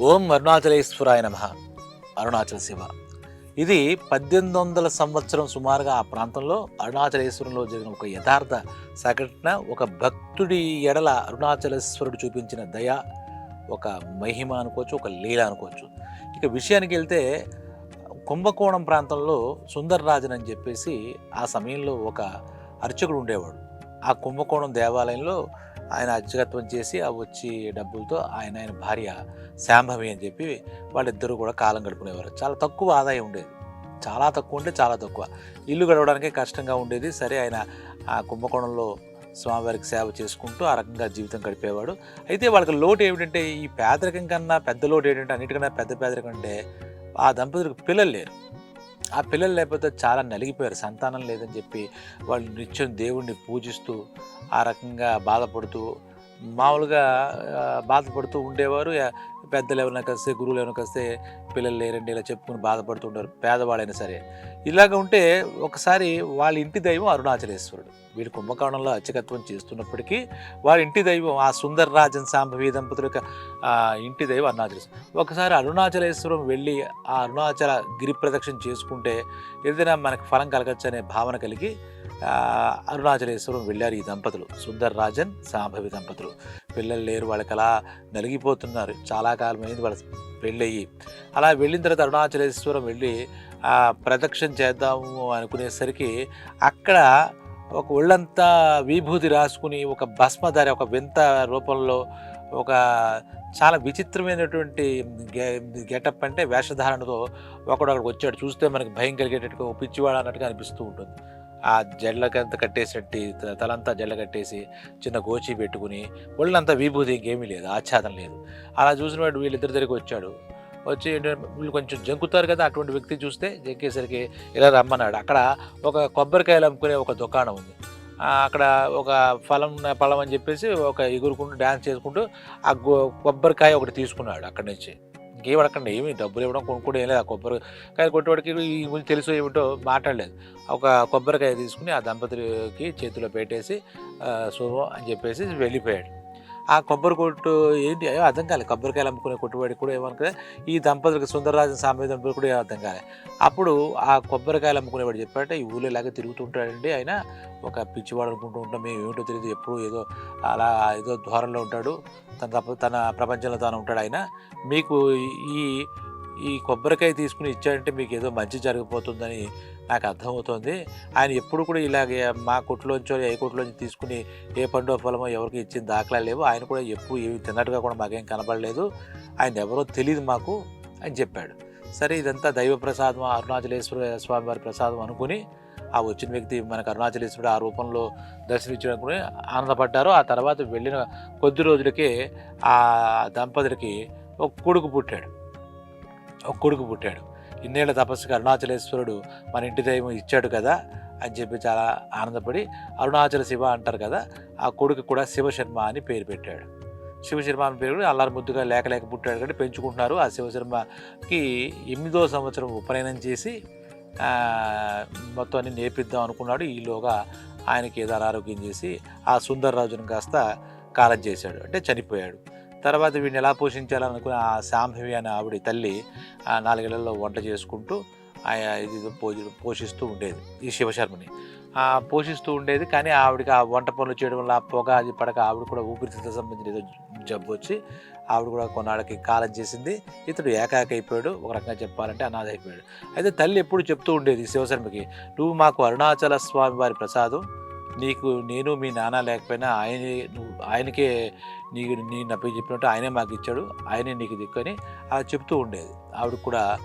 ఓం అరుణాచలేశ్వరాయ నమ. అరుణాచల శివ. ఇది పద్దెనిమిది వందల సంవత్సరం సుమారుగా ఆ ప్రాంతంలో అరుణాచలేశ్వరంలో జరిగిన ఒక యథార్థ సంఘటన ఒక భక్తుడి ఎడల అరుణాచలేశ్వరుడు చూపించిన దయ ఒక మహిమ అనుకోవచ్చు ఒక లీల అనుకోవచ్చు. ఇక విషయానికి వెళ్తే కుంభకోణం ప్రాంతంలో సుందర్రాజన్ అని చెప్పేసి ఆ సమయంలో ఒక అర్చకుడు ఉండేవాడు. ఆ కుంభకోణం దేవాలయంలో ఆయన అర్చకత్వం చేసి ఆ వచ్చి డబ్బులతో ఆయన ఆయన భార్య శాంభవి అని చెప్పి వాళ్ళిద్దరూ కూడా కాలం గడుపుకునేవారు. చాలా తక్కువ ఆదాయం ఉండేది. చాలా తక్కువ ఉంటే చాలా తక్కువ. ఇల్లు గడవడానికే కష్టంగా ఉండేది. సరే ఆయన ఆ కుంభకోణంలో స్వామివారికి సేవ చేసుకుంటూ ఆ రకంగా జీవితం గడిపేవాడు. అయితే వాళ్ళకి లోటు ఏమిటంటే ఈ పేదరికం కన్నా పెద్ద లోటు ఏంటంటే అన్నిటికన్నా పెద్ద పేదరికం అంటే ఆ దంపతులకు పిల్లలు లేరు. ఆ పిల్లలు లేకపోతే చాలా నలిగిపోయారు. సంతానం లేదని చెప్పి వాళ్ళు నిత్యం దేవుణ్ణి పూజిస్తూ ఆ రకంగా బాధపడుతూ మామూలుగా బాధపడుతూ ఉండేవారు. పెద్దలు ఎవరైనా కలిస్తే గురువులు ఎవరైనా కలిస్తే పిల్లలు లేరండి ఇలా చెప్పుకుని బాధపడుతుంటారు పేదవాళ్ళైనా సరే. ఇలాగ ఉంటే ఒకసారి వాళ్ళ ఇంటి దైవం అరుణాచలేశ్వరుడు. వీళ్ళు కుంభకోణంలో అర్చకత్వం చేస్తున్నప్పటికీ వాళ్ళ ఇంటి దైవం ఆ సుందర రాజన్ సాంభవి దంపతుల యొక్క ఇంటి దైవం అరుణాచలేశ్వరం ఒకసారి అరుణాచలేశ్వరం వెళ్ళి ఆ అరుణాచల గిరి ప్రదక్షిణ చేసుకుంటే ఏదైనా మనకు ఫలం కలగచ్చు అనే భావన కలిగి అరుణాచలేశ్వరం వెళ్ళారు ఈ దంపతులు. సుందర్ రాజన్ సాంభవి దంపతులు పిల్లలు లేరు వాళ్ళకి అలా నలిగిపోతున్నారు. చాలా కాలం అయింది వాళ్ళ పెళ్ళయ్యి. అలా వెళ్ళిన తర్వాత అరుణాచలేశ్వరం వెళ్ళి ప్రదక్షిణ చేద్దాము అనుకునేసరికి అక్కడ ఒక ఒళ్ళంతా విభూతి రాసుకుని ఒక భస్మధారి ఒక వింత రూపంలో ఒక చాలా విచిత్రమైనటువంటి గెటప్ అంటే వేషధారణతో ఒకడు అక్కడికి వచ్చాడు. చూస్తే మనకి భయం కలిగేటట్టుగా ఒక పిచ్చివాడు అన్నట్టుగా అనిపిస్తూ ఉంటుంది. ఆ జడ్లకంతా కట్టేసినట్టు తలంతా జడ్ల కట్టేసి చిన్న గోచి పెట్టుకుని ఒళ్ళంతా విభూతి ఇంకేమీ లేదు ఆచ్ఛాదం లేదు. అలా చూసిన వాడు వీళ్ళిద్దరి దగ్గరికి వచ్చాడు. వచ్చి వీళ్ళు కొంచెం జంకుతారు కదా అటువంటి వ్యక్తి చూస్తే జంకేసరికి ఇలా రమ్మన్నాడు. అక్కడ ఒక కొబ్బరికాయలు అమ్ముకునే ఒక దుకాణం ఉంది. అక్కడ ఒక ఫలం ఫలం అని చెప్పేసి ఒక ఎగురుకుంటూ డ్యాన్స్ చేసుకుంటూ ఆ గో- కొబ్బరికాయ ఒకటి తీసుకున్నాడు అక్కడి నుంచి. ఇంకేం అడగండి ఏమి డబ్బులు ఇవ్వడం కొనుక్కోవడం ఏం లేదు. ఆ కొబ్బరికాయ కొట్టేవాడికి ఈ గురించి తెలుసు ఏమిటో మాట్లాడలేదు. ఒక కొబ్బరికాయ తీసుకుని ఆ దంపతులకి చేతిలో పెట్టేసి శుభం అని చెప్పేసి వెళ్ళిపోయాడు. ఆ కొబ్బరి కొట్టు ఏంటి? అయ్యో అర్థం కాలేదు కొబ్బరికాయలు అమ్ముకునే కొట్టుబడి కూడా ఏమనుకునే ఈ దంపతులకు సుందరరాజన్ సాంబయ్య దంపతులు కూడా అర్థం కాలేదు అప్పుడు ఆ కొబ్బరికాయలు అమ్ముకునేవాడు చెప్పాడంటే ఈ ఊళ్ళో ఇలాగే తిరుగుతుంటాడండి ఆయన. ఒక పిచ్చివాడు అనుకుంటూ ఉంటాం మేము ఏమిటో తెలియదు ఎప్పుడు ఏదో అలా ఏదో ధోరణిలో ఉంటాడు. తన తప్ప తన ప్రపంచంలో తాను ఉంటాడు ఆయన. మీకు ఈ ఈ కొబ్బరికాయ తీసుకుని ఇచ్చాడంటే మీకు ఏదో మంచి జరిగిపోతుందని నాకు అర్థమవుతోంది. ఆయన ఎప్పుడు కూడా ఇలాగే మా కొట్టులోంచో ఏ కొట్టులోంచి తీసుకుని ఏ పండు ఫలమో ఎవరికి ఇచ్చిన దాఖలా లేవు. ఆయన కూడా ఎప్పుడు ఏవి తిన్నట్టుగా కూడా మాకేం కనబడలేదు. ఆయన ఎవరో తెలియదు మాకు అని చెప్పాడు. సరే ఇదంతా దైవ ప్రసాదం అరుణాచలేశ్వర స్వామి వారి ప్రసాదం అనుకుని ఆ వచ్చిన వ్యక్తి మనకు అరుణాచలేశ్వరుడు ఆ రూపంలో దర్శనమిచ్చాడు ఆనందపడ్డారు. ఆ తర్వాత వెళ్ళిన కొద్ది రోజులకే ఆ దంపతులకి ఒక కొడుకు పుట్టాడు. ఒక కొడుకు పుట్టాడు. ఇన్నేళ్ళ తపస్సుకి అరుణాచలేశ్వరుడు మన ఇంటి దైవం ఇచ్చాడు కదా అని చెప్పి చాలా ఆనందపడి అరుణాచల శివ అంటారు కదా ఆ కొడుకు కూడా శివశర్మ అని పేరు పెట్టాడు. శివశర్మ అని పేరు అల్లారు అల్లారి ముద్దుగా లేక లేక పుట్టాడు కంటే పెంచుకుంటున్నారు. ఆ శివశర్మకి ఎనిమిదో సంవత్సరం ఉపనయనం చేసి మొత్తం అన్ని నేర్పిద్దాం అనుకున్నాడు. ఈలోగా ఆయనకి ఏదో అనారోగ్యం చేసి ఆ సుందర్రాజును కాస్త కాలం చేశాడు. అంటే చనిపోయాడు. తర్వాత వీడిని ఎలా పోషించాలనుకుని ఆ శాంభవి అనే ఆవిడ తల్లి ఆ నాలుగేళ్ళలో వంట చేసుకుంటూ ఆ ఇది పో- పోషిస్తూ ఉండేది ఈ శివశర్మని. పోషిస్తూ ఉండేది కానీ ఆవిడకి ఆ వంట పనులు చేయడం వల్ల ఆ పొగ అది పడక ఆవిడ కూడా ఊపిరితిత్తులకు సంబంధించిన ఏదో జబ్బు వచ్చి ఆవిడ కూడా కొన్నాళ్ళకి కాలం చేసింది. ఇతడు ఏకాక అయిపోయాడు ఒక రకంగా చెప్పాలంటే అనాథ అయిపోయాడు. అయితే తల్లి ఎప్పుడు చెప్తూ ఉండేది శివశర్మకి నువ్వు మాకు అరుణాచల స్వామి వారి ప్రసాదం నీకు నేను మీ నాన్న లేకపోయినా ఆయనే నువ్వు ఆయనకే నీకు నీ నప్పి చెప్పినట్టు ఆయనే మాకు ఇచ్చాడు. ఆయనే నీకు దిక్కని అలా చెప్తూ ఉండేది. ఆవిడ కూడా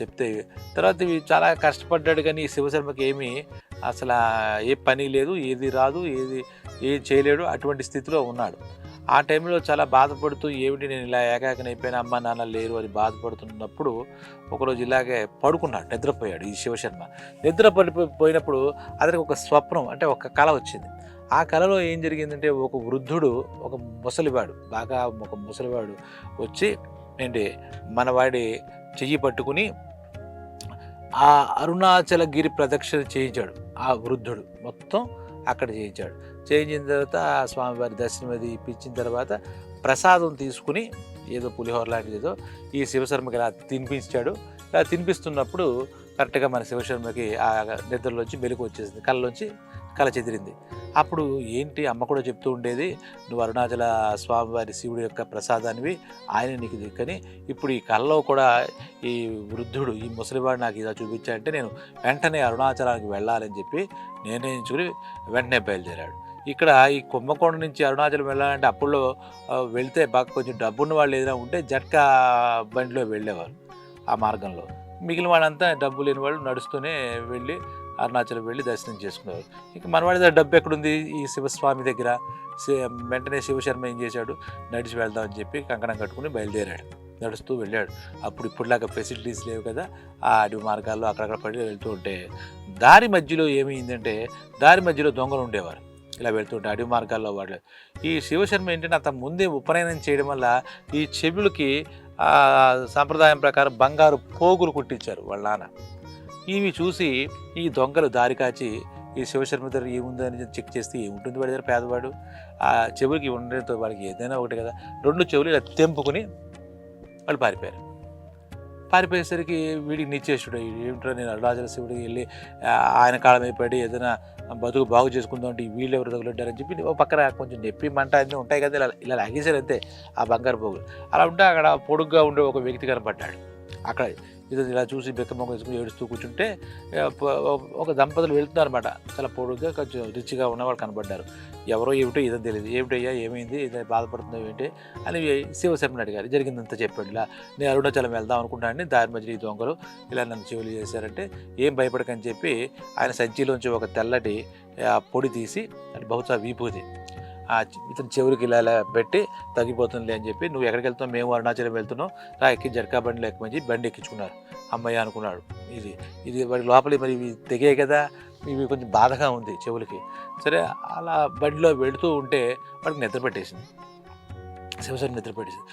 చెప్తే తర్వాత ఇవి చాలా కష్టపడ్డాడు కానీ ఈ శివశర్మకి ఏమీ అసలు ఏ పని లేదు ఏది రాదు ఏది ఏది చేయలేడు అటువంటి స్థితిలో ఉన్నాడు. ఆ టైంలో చాలా బాధపడుతూ ఏమిటి నేను ఇలా ఏకాకిని అయిపోయినా? అమ్మ నాన్న లేరు అని బాధపడుతున్నప్పుడు ఒకరోజు ఇలాగే పడుకున్నాడు నిద్రపోయాడు ఈ శివశర్మ. నిద్ర పడిపోయినప్పుడు అతనికి ఒక స్వప్నం అంటే ఒక కళ వచ్చింది. ఆ కళలో ఏం జరిగిందంటే ఒక వృద్ధుడు ఒక ముసలివాడు బాగా ఒక ముసలివాడు వచ్చి ఏంటి మనవాడి చెయ్యి పట్టుకుని ఆ అరుణాచల గిరి ప్రదక్షిణ చేయించాడు ఆ వృద్ధుడు. మొత్తం అక్కడ చేయించాడు. చేయించిన తర్వాత ఆ స్వామివారి దర్శనం అది ఇప్పించిన తర్వాత ప్రసాదం తీసుకుని ఏదో పులిహోర లాంటిది ఏదో ఈ శివశర్మకి ఇలా తినిపించాడు. ఇలా తినిపిస్తున్నప్పుడు కరెక్ట్గా మన శివశర్మకి ఆ నిద్రలోంచి మెలకు వచ్చేసింది. కళ్ళలోంచి కళ చెదిరింది. అప్పుడు ఏంటి అమ్మ కూడా చెప్తూ ఉండేది నువ్వు అరుణాచల స్వామివారి శివుడి యొక్క ప్రసాదానివి ఆయన నీకు దిక్కని. ఇప్పుడు ఈ కళ్ళలో కూడా ఈ వృద్ధుడు ఈ ముసలివాడు నాకు ఇలా చూపించాడంటే నేను వెంటనే అరుణాచలానికి వెళ్ళాలని చెప్పి నిర్ణయించుకుని వెంటనే బయలుదేరాడు. ఇక్కడ ఈ కుంభకోణ నుంచి అరుణాచలం వెళ్ళాలంటే అప్పుల్లో వెళ్తే బాగా కొంచెం డబ్బున్న వాళ్ళు ఏదైనా ఉంటే జట్కా బండిలో వెళ్ళేవారు ఆ మార్గంలో. మిగిలిన వాళ్ళంతా డబ్బు లేని వాళ్ళు నడుస్తూనే వెళ్ళి అరుణాచలం వెళ్ళి దర్శనం చేసుకునేవారు ఇక మనవాడి దగ్గర డబ్బు ఎక్కడుంది? ఈ శివస్వామి దగ్గర. వెంటనే శివశర్మ ఏం చేశాడు? నడిచి వెళ్దామని చెప్పి కంకణం కట్టుకుని బయలుదేరాడు. నడుస్తూ వెళ్ళాడు. అప్పుడు ఇప్పుడులాగా ఫెసిలిటీస్ లేవు కదా. ఆ అడవి మార్గాల్లో అక్కడక్కడ పడి వెళ్తూ ఉంటే దారి మధ్యలో ఏమైందంటే దారి మధ్యలో దొంగలు ఉండేవారు. ఇలా వెళ్తుంటే అడవి మార్గాల్లో వాళ్ళు ఈ శివశర్మ ఏంటంటే అంత ముందే ఉపనయనం చేయడం వల్ల ఈ చెవులకి సాంప్రదాయం ప్రకారం బంగారు పోగులు కుట్టించారు వాళ్ళ నాన్న. ఇవి చూసి ఈ దొంగలు దారి కాచి ఈ శివశర్మ దగ్గర ఏముందని చెక్ చేస్తే ఏముంటుంది వాడి దగ్గర పేదవాడు? ఆ చెవులకి ఉండడంతో వాడికి ఏదైనా ఒకటి కదా. రెండు చెవులు ఇలా తెంపుకుని వాళ్ళు పారిపోయారు. పారిపోయేసరికి వీడికి నిశ్చేషుడు ఏమిటో నేను అరుణాచల శివుడికి వెళ్ళి ఆయన కాళ్ళ మీద పడి ఏదైనా బతుకు బాగు చేసుకుందాం అంటే వీళ్ళు ఎవరు తగులుంటారని చెప్పి ఓ పక్కన కొంచెం నొప్పి మంట అన్నీ ఉంటాయి కదా ఇలా ఇలా లాగేశారు అంతే ఆ బంగారు పోగులు అలా ఉంటే అక్కడ పొడుగ్గా ఉండే ఒక వ్యక్తి కనపడ్డాడు. అక్కడ ఇది ఇలా చూసి బెక్కమొక్క వేసుకుని ఏడుస్తూ కూర్చుంటే ఒక దంపతులు వెళ్తున్నారన్నమాట. చాలా పొడుగ్గా కొంచెం రిచ్గా ఉన్నవాళ్ళు కనబడ్డారు. ఎవరో ఏమిటో ఇదని తెలియదు ఏమిటయ్యా ఏమైంది? ఇది బాధపడుతుందో ఏంటి? అని శివశర్మని అడిగారు. జరిగిందంతా చెప్పాడు ఇలా నేను అరుణాచలం వెళ్దాం అనుకుంటానని దారి మధ్య ఈ దొంగలు ఇలా నన్ను చెవులు చేశారంటే ఏం భయపడకని చెప్పి ఆయన సంచిలోంచి ఒక తెల్లటి ఆ, పొడి తీసి అది బహుశా విభూతి ఇతను చెవులకి ఇలా ఇలా పెట్టి తగ్గిపోతుందిలే అని చెప్పి నువ్వు ఎక్కడికి వెళ్తున్నావు? మేము అరుణాచలం వెళ్తున్నావు రా ఎక్కి జర్కా బండి లేకపోయి బండి ఎక్కించుకున్నారు. అమ్మయ్య అనుకున్నాడు. ఇది ఇది వాడి లోపలి మరి ఇవి తెగే కదా ఇవి కొంచెం బాధగా ఉంది చెవులకి. సరే అలా బండిలో వెళుతూ ఉంటే వాడికి నిద్ర పెట్టేసింది. శివశని నిద్ర పెట్టేసింది.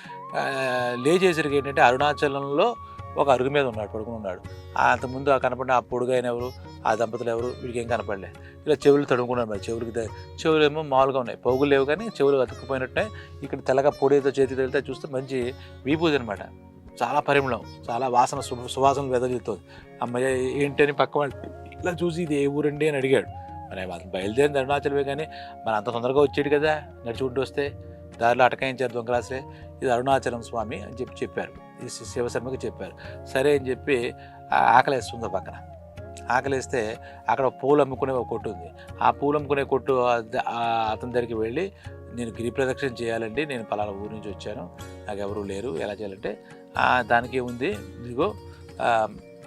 లేచేసరికి ఏంటంటే అరుణాచలంలో ఒక అరుగు మీద ఉన్నాడు పడుకుని ఉన్నాడు. అంతకుముందు ఆ కనపడిన ఆ పొడుగైన ఎవరు ఆ దంపతులు ఎవరు వీడికి ఏం కనపడలేదు ఇలా చెవులు తడుముకున్నాను మరి చెవులకి చెవులు ఏమో మామూలుగా ఉన్నాయి. పోగులు లేవు కానీ చెవులు అతుక్కుపోయినట్టే ఇక్కడ తెల్లగా పొడితో చేతి తగిలితే చూస్తే మంచి విభూది అనమాట చాలా పరిమళం చాలా వాసన సువాసన వెదజల్లుతుంది. అమ్మయ్య ఏంటి అని పక్క వాళ్ళు ఇలా చూసి ఇది ఏ ఊరండి అని అడిగాడు. మరి అతను బయలుదేరింది అరుణాచలమే కానీ మరి అంత తొందరగా వచ్చాడు కదా నడుచుకుంటూ వస్తే దారిలో అటకాయించారు దొంగరాసే ఇది అరుణాచలం స్వామి అని చెప్పి చెప్పారు. ఈ శివశర్మకి చెప్పారు. సరే అని చెప్పి ఆ ఆకలేస్తుంది పక్కన. ఆకలిస్తే అక్కడ పూలు అమ్ముకునే ఒక కొట్టు ఉంది. ఆ పూలు అమ్ముకునే కొట్టు ఆ- అతని దగ్గరికి వెళ్ళి నేను గిరి ప్రదక్షిణ చేయాలండి నేను పలానా ఊరు నుంచి వచ్చాను నాకు ఎవరూ లేరు ఎలా చేయాలంటే దానికి ఉంది ఇదిగో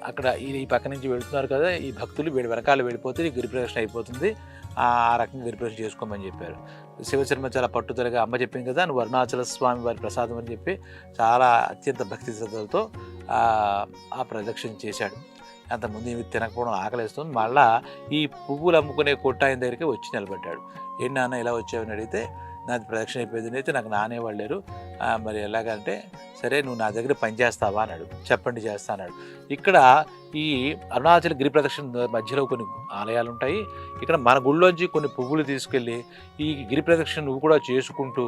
అక్కడ ఈ పక్క నుంచి వెళుతున్నారు కదా ఈ భక్తులు వీడి వెనకాల వెళ్ళిపోతే ఈ గిరి ప్రదక్షిణ అయిపోతుంది ఆ ఆ రకంగా గిరి ప్రదక్షిణ చేసుకోమని చెప్పారు. శివశర్మ చాలా పట్టుదలగా అమ్మ చెప్పింది కదా నువ్వు అరుణాచల స్వామి వారి ప్రసాదం అని చెప్పి చాలా అత్యంత భక్తి శ్రద్ధలతో ఆ ప్రదక్షిణ చేశాడు. అంతకుముందు ఇవి తినకపోవడం ఆకలిస్తుంది. మళ్ళా ఈ పువ్వులు అమ్ముకునే కొట్టు దగ్గరికి వచ్చి నిలబడ్డాడు. ఏంటి నాన్న ఇలా వచ్చావని అడిగితే నాది ప్రదక్షిణ అయిపోయింది. అయితే నాకు నానే వాళ్ళు లేరు మరి ఎలాగంటే సరే నువ్వు నా దగ్గర పని చేస్తావా అన్నాడు. చెప్పండి చేస్తా అన్నాడు. ఇక్కడ ఈ అరుణాచల్ గిరి ప్రదక్షిణ మధ్యలో కొన్ని ఆలయాలు ఉంటాయి ఇక్కడ మన గుళ్ళోంచి కొన్ని పువ్వులు తీసుకెళ్ళి ఈ గిరి ప్రదక్షిణ నువ్వు కూడా చేసుకుంటూ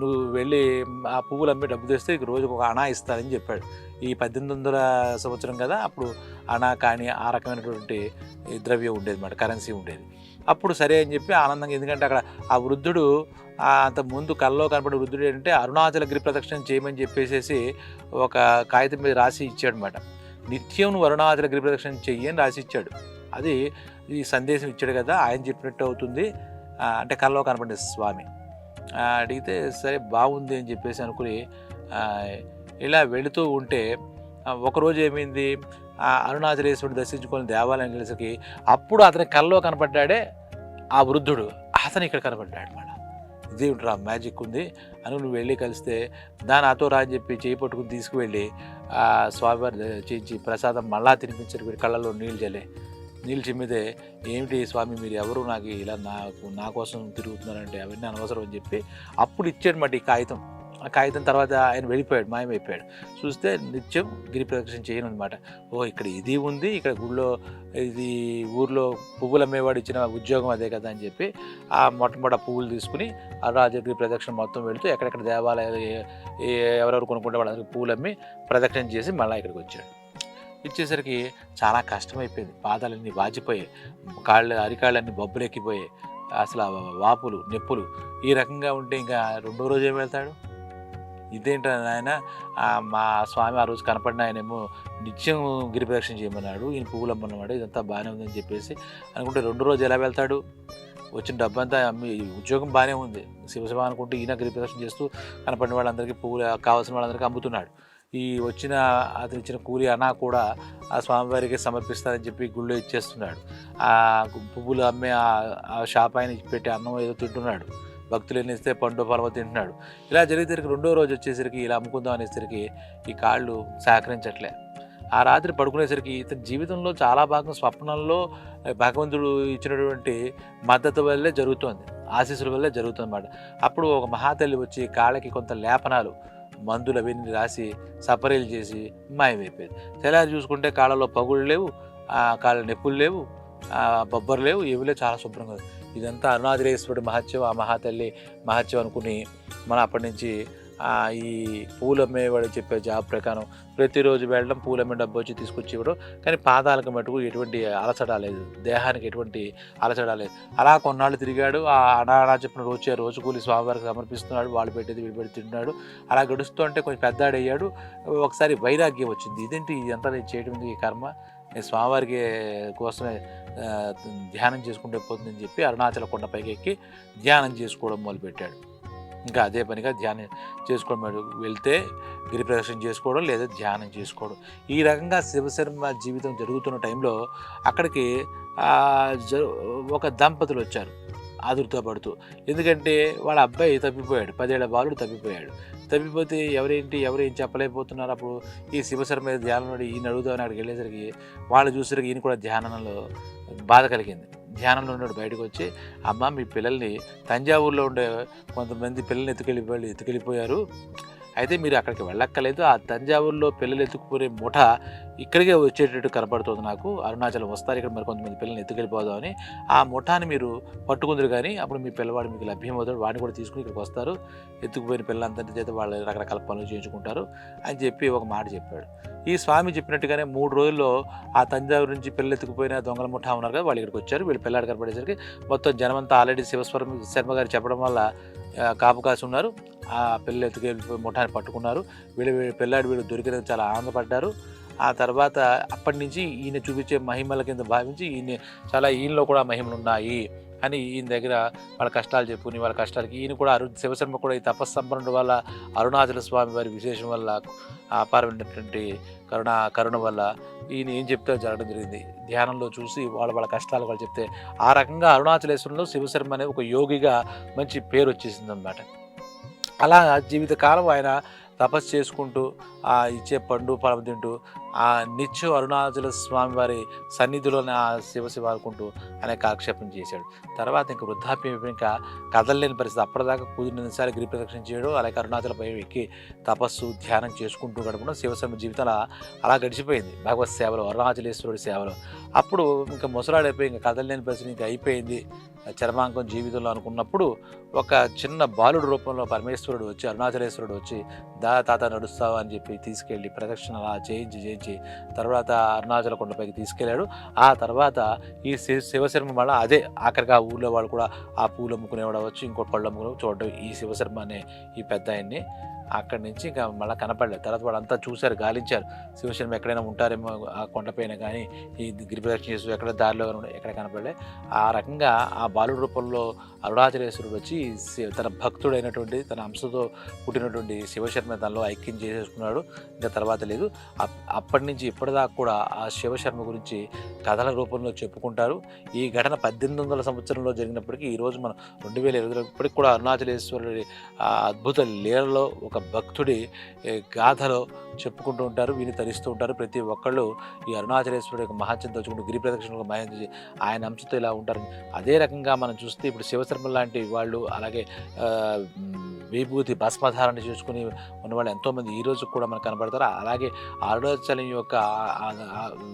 నువ్వు వెళ్ళి ఆ పువ్వులు అమ్మి డబ్బు తెస్తే ఇక రోజుకు ఒక అణా ఇస్తానని చెప్పాడు. ఈ పద్దెనిమిది వందల సంవత్సరం కదా అప్పుడు అణా కానీ ఆ రకమైనటువంటి ద్రవ్యం ఉండేది మాట కరెన్సీ ఉండేది. అప్పుడు సరే అని చెప్పి ఆనందంగా ఎందుకంటే అక్కడ ఆ వృద్ధుడు అంత ముందు కళ్ళలో కనపడే వృద్ధుడు ఏంటంటే అరుణాచల గిరి ప్రదక్షిణ చేయమని చెప్పేసేసి ఒక కాగితం మీద రాసి ఇచ్చాడు అనమాట నిత్యం నువ్వు అరుణాచల గిరి ప్రదక్షిణ చెయ్యి అని రాసి ఇచ్చాడు. అది ఈ సందేశం ఇచ్చాడు కదా ఆయన చెప్పినట్టు అవుతుంది. అంటే కళ్ళలో కనపడే స్వామి. అడిగితే సరే బాగుంది అని చెప్పేసి అనుకుని ఇలా వెళుతూ ఉంటే ఒకరోజు ఏమైంది? అరుణాచలేశ్వరుడు దర్శించుకొని దేవాలయం కలిసికి అప్పుడు అతని కల్లో కనపడ్డాడే ఆ వృద్ధుడు. అతను ఇక్కడ కనపడ్డాడు మళ్ళా. ఆ మ్యాజిక్ ఉంది. అని నువ్వు వెళ్ళి కలిస్తే దాని అతో రా అని చెప్పి చేయి పట్టుకుని తీసుకువెళ్ళి ఆ స్వామివారి చేయించి ప్రసాదం మళ్ళా తినిపించారు కళ్ళలో నీళ్ళు చల్లే నీళ్ళు చిమ్మితే ఏమిటి స్వామి మీరు ఎవరు నాకు ఇలా నాకు నా కోసం తిరుగుతున్నారంటే అవన్నీ అనవసరం అని చెప్పి అప్పుడు ఇచ్చాడు మాట ఈ కాగితం. ఆ కాగితం తర్వాత ఆయన వెళ్ళిపోయాడు మాయమైపోయాడు. చూస్తే నిత్యం గిరి ప్రదక్షిణ చేయను అనమాట ఓ ఇక్కడ ఇది ఉంది ఇక్కడ గుళ్ళో ఇది ఊర్లో పువ్వులు అమ్మేవాడు ఇచ్చిన ఉద్యోగం అదే కదా అని చెప్పి ఆ మొట్టమొదటి పువ్వులు తీసుకుని ఆ రాజగిరి ప్రదక్షిణ మొత్తం వెళుతూ ఎక్కడెక్కడ దేవాలయాలు ఎవరెవరు కొనుక్కుంటే వాళ్ళందరికీ పువ్వులు అమ్మి ప్రదక్షిణ చేసి మళ్ళీ ఇక్కడికి వచ్చాడు. ఇచ్చేసరికి చాలా కష్టమైపోయింది. పాదాలన్నీ వాచిపోయాయి. కాళ్ళు అరికాళ్ళన్నీ బొబ్బులెక్కిపోయాయి అసలు వాపులు నొప్పులు ఈ రకంగా ఉంటే ఇంకా రెండో రోజు ఏం వెళ్తాడు? ఇదేంట ఆయన మా స్వామి ఆ రోజు కనపడిన ఆయనేమో నిత్యం గిరిప్రదక్షిణ చేయమన్నాడు ఈయన పువ్వులు అమ్మన్నమాట ఇదంతా బాగానే ఉందని చెప్పేసి అనుకుంటే రెండు రోజు ఎలా వెళ్తాడు? వచ్చిన డబ్బంతా అమ్మి ఉద్యోగం బాగానే ఉంది. శివశివ అనుకుంటే ఈయన గిరిప్రదక్షిణ చేస్తూ కనపడిన వాళ్ళందరికీ పువ్వులు కావాల్సిన వాళ్ళందరికీ అమ్ముతున్నాడు. ఈ వచ్చిన అతను ఇచ్చిన కూలి అనా కూడా ఆ స్వామివారికి సమర్పిస్తానని చెప్పి గుళ్ళో ఇచ్చేస్తున్నాడు. ఆ పువ్వులు అమ్మే ఆ షాప్ ఆయన పెట్టి అన్నం ఏదో తింటున్నాడు. భక్తులు ఎన్ని ఇస్తే పండు పర్వ తింటున్నాడు. ఇలా జరిగేసరికి రెండో రోజు వచ్చేసరికి ఇలా అమ్ముకుందాం అనేసరికి ఈ కాళ్ళు సహకరించట్లే. ఆ రాత్రి పడుకునేసరికి ఇతని జీవితంలో చాలా భాగం స్వప్నంలో భగవంతుడు ఇచ్చినటువంటి మద్దతు వల్లే జరుగుతోంది. ఆశీస్సుల వల్లే జరుగుతుంది అన్నమాట అప్పుడు ఒక మహాతల్లి వచ్చి కాళ్ళకి కొంత లేపనాలు మందులు అవన్నీ రాసి సపరీలు చేసి మాయమైపోయింది. తెల్లారి చూసుకుంటే కాళ్ళలో పగుళ్ళు లేవు కాళ్ళ నొప్పులు లేవు బొబ్బరు లేవు ఇవిలే చాలా శుభ్రంగా ఉంది. ఇదంతా అరుణాచలేశ్వరుడి మహత్యం ఆ మహాతల్లి మహత్యం అనుకుని మనం అప్పటి నుంచి ఈ పూలు అమ్మేవాడు చెప్పే జాబ్ ప్రకారం ప్రతిరోజు వెళ్ళడం పూలు అమ్మే డబ్బు వచ్చి తీసుకొచ్చి ఇవ్వడం కానీ పాదాలకు మటుకు ఎటువంటి అలసడ లేదు. దేహానికి ఎటువంటి అలసడ లేదు. అలా కొన్నాళ్ళు తిరిగాడు. ఆ అనా చెప్పిన రోజు రోజు కూలి స్వామివారికి సమర్పిస్తున్నాడు. వాళ్ళు పెట్టేది వీడు పెట్టి తింటున్నాడు. అలా గడుస్తూ అంటే కొంచెం పెద్దాడయ్యాడు. ఒకసారి వైరాగ్యం వచ్చింది. ఇదేంటి ఇదంతా నేను చేయడం ఈ కర్మ? నేను స్వామివారికి కోసమే ధ్యానం చేసుకుంటే పోతుందని చెప్పి అరుణాచల కొండ పైకి ఎక్కి ధ్యానం చేసుకోవడం మొదలుపెట్టాడు. ఇంకా అదే పనిగా ధ్యానం చేసుకోవడం వెళ్తే గిరి ప్రదర్శన చేసుకోవడం లేదా ధ్యానం చేసుకోవడం. ఈ రకంగా శివశర్మ జీవితం జరుగుతున్న టైంలో అక్కడికి ఒక దంపతులు వచ్చారు ఆదుర్తో పడుతూ. ఎందుకంటే వాళ్ళ అబ్బాయి తప్పిపోయాడు. పదేళ్ళ బాలుడు తప్పిపోయాడు. తప్పిపోతే ఎవరేంటి ఎవరేం చెప్పలేకపోతున్నారు? అప్పుడు ఈ శివశర్మ మీద ధ్యానం ఈయన అడుగుదామని అక్కడికి వెళ్ళేసరికి వాళ్ళు చూసరికి ఈయన కూడా ధ్యానంలో బాధ కలిగింది. ధ్యానంలో ఉన్నాడు బయటకు వచ్చి అమ్మ మీ పిల్లల్ని తంజావూరులో ఉండే కొంతమంది పిల్లల్ని ఎత్తుకెళ్ళి ఎత్తుకెళ్ళిపోయారు. అయితే మీరు అక్కడికి వెళ్ళక్కర్లేదు. ఆ తంజావూరులో పిల్లలు ఎత్తుకుపోయే ముఠ ఇక్కడికే వచ్చేటట్టు కనపడుతుంది నాకు. అరుణాచలం వస్తారు ఇక్కడ మరి కొంతమంది పిల్లల్ని ఎత్తుకెళ్ళిపోదామని ఆ ముఠాని మీరు పట్టుకుందరు కానీ అప్పుడు మీ పిల్లవాడు మీకు లభ్యమవుతాడు. వాడిని కూడా తీసుకుని ఇక్కడికి వస్తారు. ఎత్తుకుపోయిన పిల్లలంతటి చేత వాళ్ళు రకరకాల పనులు చేయించుకుంటారు అని చెప్పి ఒక మాట చెప్పాడు. ఈ స్వామి చెప్పినట్టుగానే మూడు రోజుల్లో ఆ తంజావూరు నుంచి పిల్లెత్తుకుపోయిన దొంగల ముఠా ఉన్నారు కదా వాళ్ళు ఇక్కడికి వచ్చారు వీళ్ళు పిల్లాడు కనపడేసరికి మొత్తం జనమంతా ఆల్రెడీ శివస్వరం శర్మ గారు చెప్పడం వల్ల కాపు కాసి ఉన్నారు. ఆ పిల్లలు ఎత్తుకెళ్ళిపోయి ముఠాన్ని పట్టుకున్నారు. వీళ్ళు పిల్లాడు వీళ్ళు దొరికినందుకు చాలా ఆనందపడ్డారు. ఆ తర్వాత అప్పటి నుంచి ఈయన చూపించే మహిమల కింద భావించి ఈయన చాలా ఈయనలో కూడా మహిమలు ఉన్నాయి. అని ఈయన దగ్గర వాళ్ళ కష్టాలు చెప్పుకుని వాళ్ళ కష్టాలకి ఈయన కూడా అరుణ్ శివశర్మ కూడా ఈ తపస్సంపన్నుడు వల్ల అరుణాచల స్వామి వారి విశేషం వల్ల అపారమైనటువంటి కరుణ కరుణ వల్ల ఈయన ఏం చెప్తే జరగడం జరిగింది. ధ్యానంలో చూసి వాళ్ళ వాళ్ళ కష్టాలు వాళ్ళు చెప్తే ఆ రకంగా అరుణాచలేశ్వరంలో శివశర్మ అనే ఒక యోగిగా మంచి పేరు వచ్చేసింది అనమాట అలా జీవితకాలం ఆయన తపస్సు చేసుకుంటూ ఇచ్చే పండు ఫలం తింటూ ఆ నిత్యం అరుణాచల స్వామి వారి సన్నిధిలోనే ఆ శివశివ అనుకుంటూ ఆయన కాలక్షేపం చేశాడు. తర్వాత ఇంక వృద్ధాప్యం ఇంకా కదలలేని పరిస్థితి. అప్పటిదాకా కుదిరినసారి గిరి ప్రదక్షిణ చేయడం అలాగే అరుణాచల పై ఎక్కి తపస్సు ధ్యానం చేసుకుంటూ గడపడం శివశర్మ జీవితం అలా అలా గడిచిపోయింది. భగవత్ సేవలో అరుణాచలేశ్వరుడి సేవలో. అప్పుడు ఇంకా ముసలాడైపోయి ఇంకా కదలలేని పరిస్థితి ఇంకా అయిపోయింది. చర్మాంకం జీవితంలో అనుకున్నప్పుడు ఒక చిన్న బాలుడు రూపంలో పరమేశ్వరుడు వచ్చి అరుణాచలేశ్వరుడు వచ్చి దా తాత నడుస్తావా? అని చెప్పి తీసుకెళ్ళి ప్రదక్షిణ అలా చేయించి చేయించి తర్వాత అరుణాచల కొండపైకి తీసుకెళ్ళాడు. ఆ తర్వాత ఈ శివ శివశర్మ మళ్ళీ అదే ఆఖరిగా ఆ ఊళ్ళో వాళ్ళు కూడా ఆ పూలు అమ్ముకునేవాడు వచ్చి ఇంకో పళ్ళు అమ్ముకునే చూడడం ఈ శివశర్మ అనే ఈ పెద్ద ఆయన్ని అక్కడి నుంచి ఇంకా మళ్ళీ కనపడలేదు. తర్వాత వాళ్ళంతా చూశారు గాలించారు. శివశర్మ ఎక్కడైనా ఉంటారేమో ఆ కొండపైన కానీ ఈ గిరి చేస్తూ ఎక్కడ దారిలో కానీ ఎక్కడ కనపడలే. ఆ రకంగా ఆ బాలుడు రూపంలో అరుణాచలేశ్వరుడు వచ్చి తన భక్తుడైనటువంటి తన అంశతో పుట్టినటువంటి శివశర్మ తనలో ఐక్యం చేసేసుకున్నాడు. ఇంకా తర్వాత లేదు. అప్పటి నుంచి ఇప్పటిదాకా కూడా ఆ శివశర్మ గురించి కథల రూపంలో చెప్పుకుంటారు. ఈ ఘటన పద్దెనిమిది వందల సంవత్సరంలో జరిగినప్పటికీ ఈరోజు మనం రెండు వేల ఇరవై ఇప్పటికి కూడా అరుణాచలేశ్వరుడి అద్భుత లీలలో ఒక భక్తుడి గాథలో చెప్పుకుంటూ ఉంటారు వీళ్ళు తరిస్తూ ఉంటారు. ప్రతి ఒక్కళ్ళు ఈ అరుణాచలేశ్వరుడు యొక్క మహత్యం తలుచుకుంటూ గిరి ప్రదక్షిణలో మహత్యం ఆయన అంశతో ఇలా ఉంటారు అదే రకంగా మనం చూస్తే ఇప్పుడు శివశర్మ లాంటి వాళ్ళు అలాగే విభూతి భస్మధారణ చేసుకుని ఉన్నవాళ్ళు ఎంతోమంది ఈ రోజు కూడా మనకు కనబడతారు. అలాగే అరుణాచలం యొక్క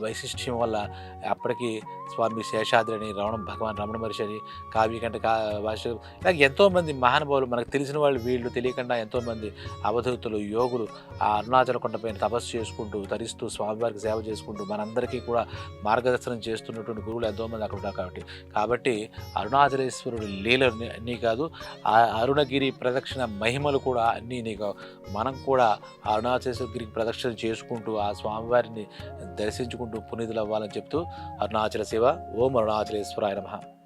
వైశిష్ట్యం వల్ల అప్పటికి స్వామి శేషాద్రి అని రమణ భగవాన్ రమణ మహర్షి అని కావ్యకంఠ కా భాష ఇలా ఎంతోమంది మహానుభావులు మనకు తెలిసిన వాళ్ళు వీళ్ళు తెలియకుండా ఎంతోమంది అవధూతులు యోగులు ఆ అరుణాచల కొండపైన తపస్సు చేసుకుంటూ తరిస్తూ స్వామివారికి సేవ చేసుకుంటూ మనందరికీ కూడా మార్గదర్శనం చేస్తున్నటువంటి గురువులు ఎంతోమంది అక్కడ ఉన్నారు కాబట్టి. కాబట్టి అరుణాచలేశ్వరుడు లీల అన్నీ కాదు ఆ అరుణగిరి ప్రదక్షిణ మహిమలు కూడా అన్నీ నీకు మనం కూడా ఆ ప్రదక్షిణ చేసుకుంటూ ఆ స్వామివారిని దర్శించుకుంటూ పునీతులు అవ్వాలని చెప్తూ అరుణాచల శివ ఓం అరుణాచలేశ్వరాయ నమః.